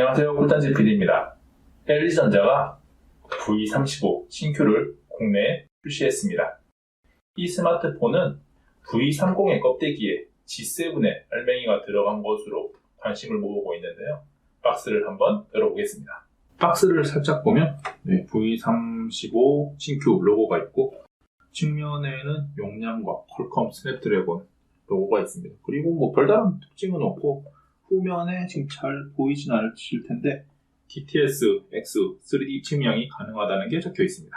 안녕하세요. 꿀단지 PD입니다. LG전자가 V35 신규를 국내에 출시했습니다. 이 스마트폰은 V30의 껍데기에 G7의 알맹이가 들어간 것으로 관심을 모으고 있는데요. 박스를 한번 열어보겠습니다. 박스를 살짝 보면 네, V35 신규 로고가 있고 측면에는 용량과 퀄컴 스냅드래곤 로고가 있습니다. 그리고 뭐 별다른 특징은 없고 후면에 지금 잘 보이진 않으실 텐데 TTS X 3D 측량이 가능하다는 게 적혀 있습니다.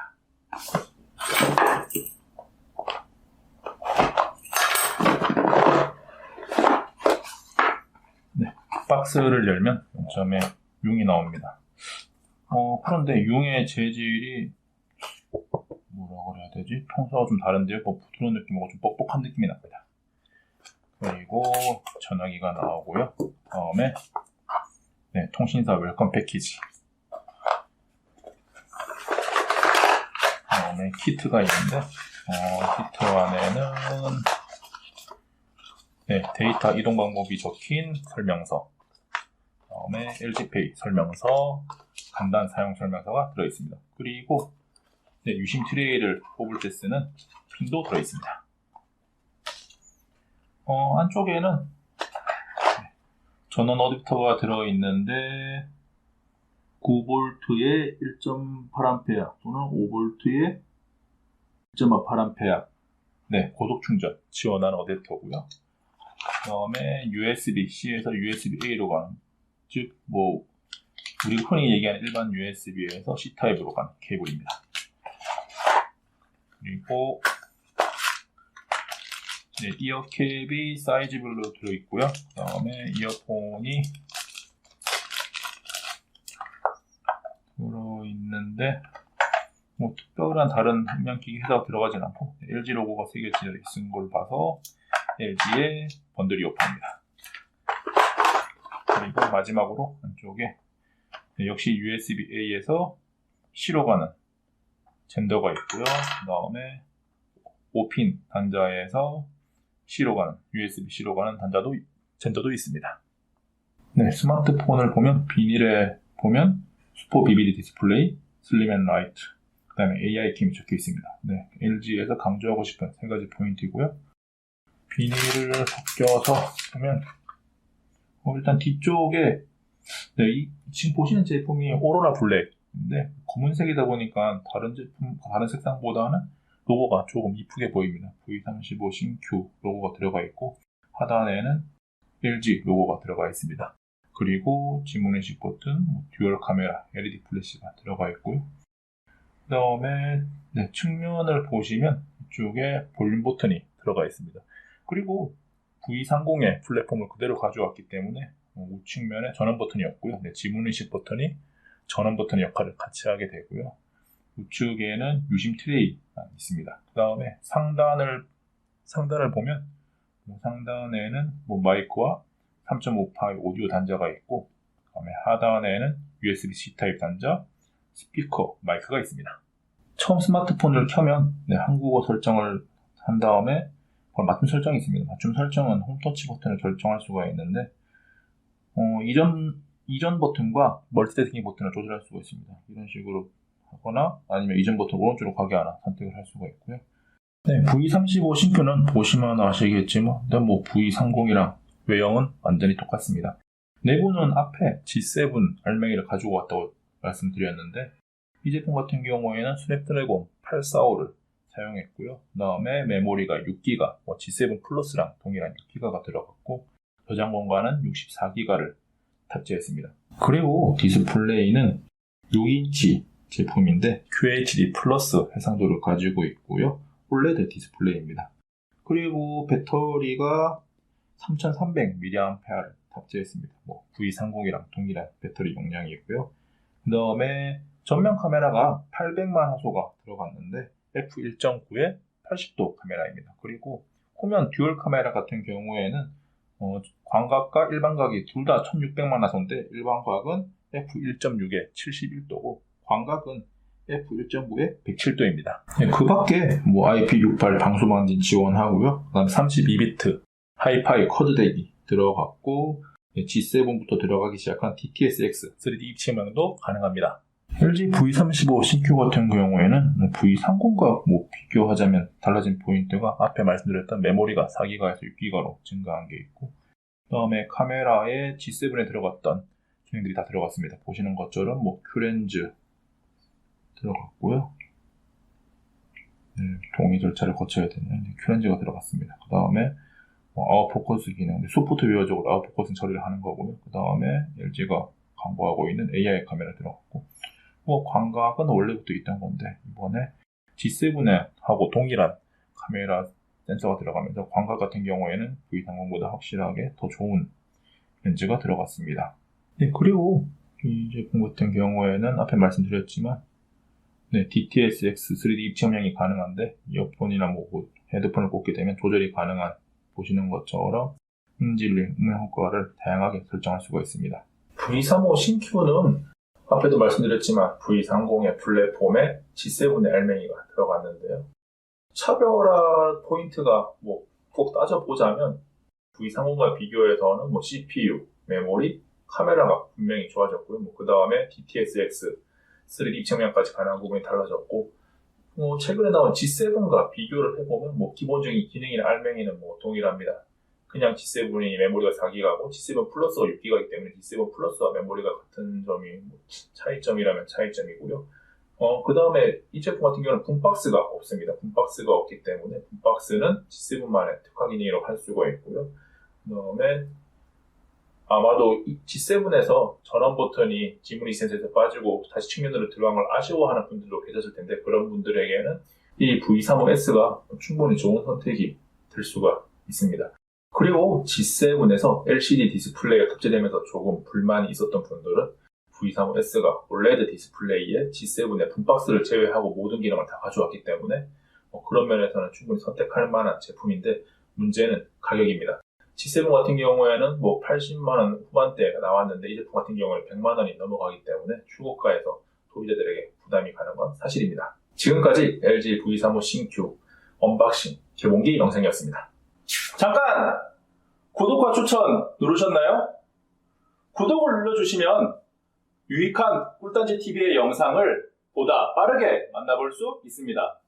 네, 박스를 열면 0점에 융이 나옵니다. 어, 그런데 융의 재질이 뭐라 그래야 되지? 평소와 좀 다른데요. 뭐 부드러운 느낌하고 좀 뻑뻑한 느낌이 납니다. 그리고 전화기가 나오고요. 다음에 네, 통신사 웰컴 패키지. 다음에 키트가 있는데 어, 키트 안에는 네, 데이터 이동 방법이 적힌 설명서. 다음에 LG페이 설명서, 간단 사용 설명서가 들어 있습니다. 그리고 네, 유심 트레이를 뽑을 때 쓰는 핀도 들어 있습니다. 어, 안쪽에는 네, 전원 어댑터가 들어있는데 9V에 1.8A 또는 5V에 1.8A 네, 고속 충전 지원하는 어댑터고요. 그다음에 USB-C에서 USB-A로 가는 즉 뭐 우리 흔히 얘기하는 일반 USB에서 C 타입으로 가는 케이블입니다. 그리고 네, 이어캡이 사이즈별로 들어있고요. 그 다음에 이어폰이 들어있는데 뭐 특별한 다른 음향기기 회사가 들어가진 않고 LG 로고가 새겨져 있는 걸 봐서 LG의 번들 이어폰입니다. 그리고 마지막으로 안쪽에 네, 역시 USB-A에서 C로 가는 젠더가 있고요. 그 다음에 5핀 단자에서 C로 가는 USB-C로 가는 단자도 젠더도 있습니다. 네, 스마트폰을 보면 비닐에 보면 슈퍼 비비디 디스플레이, 슬림 앤 라이트, 그 다음에 AI 킴이 적혀 있습니다. 네, LG에서 강조하고 싶은 세 가지 포인트이고요. 비닐을 벗겨서 보면 어, 일단 뒤쪽에 네, 이, 지금 보시는 제품이 오로라 블랙인데 검은색이다 보니까 다른 제품 다른 색상보다는 로고가 조금 이쁘게 보입니다. V35 신큐 로고가 들어가 있고 하단에는 LG 로고가 들어가 있습니다. 그리고 지문인식 버튼, 뭐 듀얼 카메라, LED 플래시가 들어가 있고요. 그 다음에 네, 측면을 보시면 이쪽에 볼륨 버튼이 들어가 있습니다. 그리고 V30의 플랫폼을 그대로 가져왔기 때문에 어, 우측면에 전원 버튼이 없고요. 네, 지문인식 버튼이 전원 버튼의 역할을 같이 하게 되고요. 우측에는 유심 트레이가 있습니다. 그 다음에 상단을 상단을 보면 뭐 상단에는 뭐 마이크와 3.5파이 오디오 단자가 있고 그다음에 하단에는 USB-C 타입 단자, 스피커, 마이크가 있습니다. 처음 스마트폰을 켜면 네, 한국어 설정을 한 다음에 맞춤 설정이 있습니다. 맞춤 설정은 홈터치 버튼을 결정할 수가 있는데 어, 이전 이전 버튼과 멀티태스킹 버튼을 조절할 수가 있습니다. 이런 식으로 하거나 아니면 이전 버튼 오른쪽으로 가게 하나 선택을 할 수가 있고요. 네, V35 신규는 보시면 아시겠지만 네, 뭐 V30이랑 외형은 완전히 똑같습니다. 내부는 앞에 G7 알맹이를 가지고 왔다고 말씀드렸는데 이 제품 같은 경우에는 스냅드래곤 845를 사용했고요. 그 다음에 메모리가 6기가, 뭐 G7 플러스랑 동일한 6기가가 들어갔고 저장 공간은 64기가를 탑재했습니다. 그리고 디스플레이는 6인치 제품인데 QHD 플러스 해상도를 가지고 있고요. OLED 디스플레이입니다. 그리고 배터리가 3300mAh를 탑재했습니다. 뭐 V30이랑 동일한 배터리 용량이고요. 그 다음에 전면 카메라가 800만 화소가 들어갔는데 f1.9의 80도 카메라입니다. 그리고 후면 듀얼 카메라 같은 경우에는 어, 광각과 일반각이 둘 다 1600만 화소인데 일반각은 f1.6에 71도고 광각은 f1.9에 107도입니다. 그 밖에 뭐 IP68 방수망진 지원하고요. 그 다음 32비트 하이파이 쿼드 대기 들어갔고 G7부터 들어가기 시작한 DTSX 3D 입체명도 가능합니다. LG V35 CQ 같은 경우에는 V30과 뭐 비교하자면 달라진 포인트가 앞에 말씀드렸던 메모리가 4기가에서 6기가로 증가한 게 있고 그 다음에 카메라에 G7에 들어갔던 기능들이 다 들어갔습니다. 보시는 것처럼 뭐 큐렌즈 들어갔고요. 네, 동의 절차를 거쳐야 되는 큐렌즈가 들어갔습니다. 그 다음에 뭐 아웃포커스 기능, 소프트웨어적으로 아웃포커스 처리를 하는 거고요. 그 다음에 LG가 광고하고 있는 AI 카메라 들어갔고, 뭐 광각은 원래부터 있던 건데 이번에 G7에 하고 동일한 카메라 센서가 들어가면서 광각 같은 경우에는 V30보다 확실하게 더 좋은 렌즈가 들어갔습니다. 네, 그리고 이 제품 같은 경우에는 앞에 말씀드렸지만 네, DTS-X 3D 입체음향이 가능한데 이어폰이나 뭐 헤드폰을 꽂게 되면 조절이 가능한 보시는 것처럼 음질링, 음향 효과를 다양하게 설정할 수가 있습니다. V35 신큐는 앞에도 말씀드렸지만 V30의 플랫폼에 G7의 알맹이가 들어갔는데요. 차별화 포인트가 뭐 꼭 따져보자면 V30과 비교해서는 뭐 CPU, 메모리, 카메라가 분명히 좋아졌고요. 뭐 그 다음에 DTS-X 3D 입체명까지 가능한 부분이 달라졌고 뭐 최근에 나온 G7과 비교를 해보면 뭐 기본적인 기능이나 알맹이는 뭐 동일합니다. 그냥 G7이 메모리가 4기가고 G7 플러스가 6기가이기 때문에 G7 플러스와 메모리가 같은 점이 뭐 차이점이라면 차이점이고요. 어, 그 다음에 이 제품 같은 경우는 붐박스가 없습니다. 붐박스가 없기 때문에 붐박스는 G7만의 특화 기능이라고 할 수가 있고요. 그 다음에 아마도 이 G7에서 전원 버튼이 지문 이 센서에서 빠지고 다시 측면으로 들어간 걸 아쉬워하는 분들도 계셨을 텐데 그런 분들에게는 이 V35S가 충분히 좋은 선택이 될 수가 있습니다. 그리고 G7에서 LCD 디스플레이가 탑재되면서 조금 불만이 있었던 분들은 V35S가 OLED 디스플레이에 G7의 붐박스를 제외하고 모든 기능을 다 가져왔기 때문에 뭐 그런 면에서는 충분히 선택할 만한 제품인데 문제는 가격입니다. G7 같은 경우에는 뭐 80만 원 후반대가 나왔는데 이 제품 같은 경우는 100만 원이 넘어가기 때문에 추고가에서 소비자들에게 부담이 가는 건 사실입니다. 지금까지 LG V35 신규 언박싱 개봉기 영상이었습니다. 잠깐! 구독과 추천 누르셨나요? 구독을 눌러주시면 유익한 꿀단지 TV의 영상을 보다 빠르게 만나볼 수 있습니다.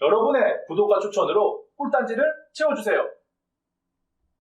여러분의 구독과 추천으로 꿀단지를 채워주세요.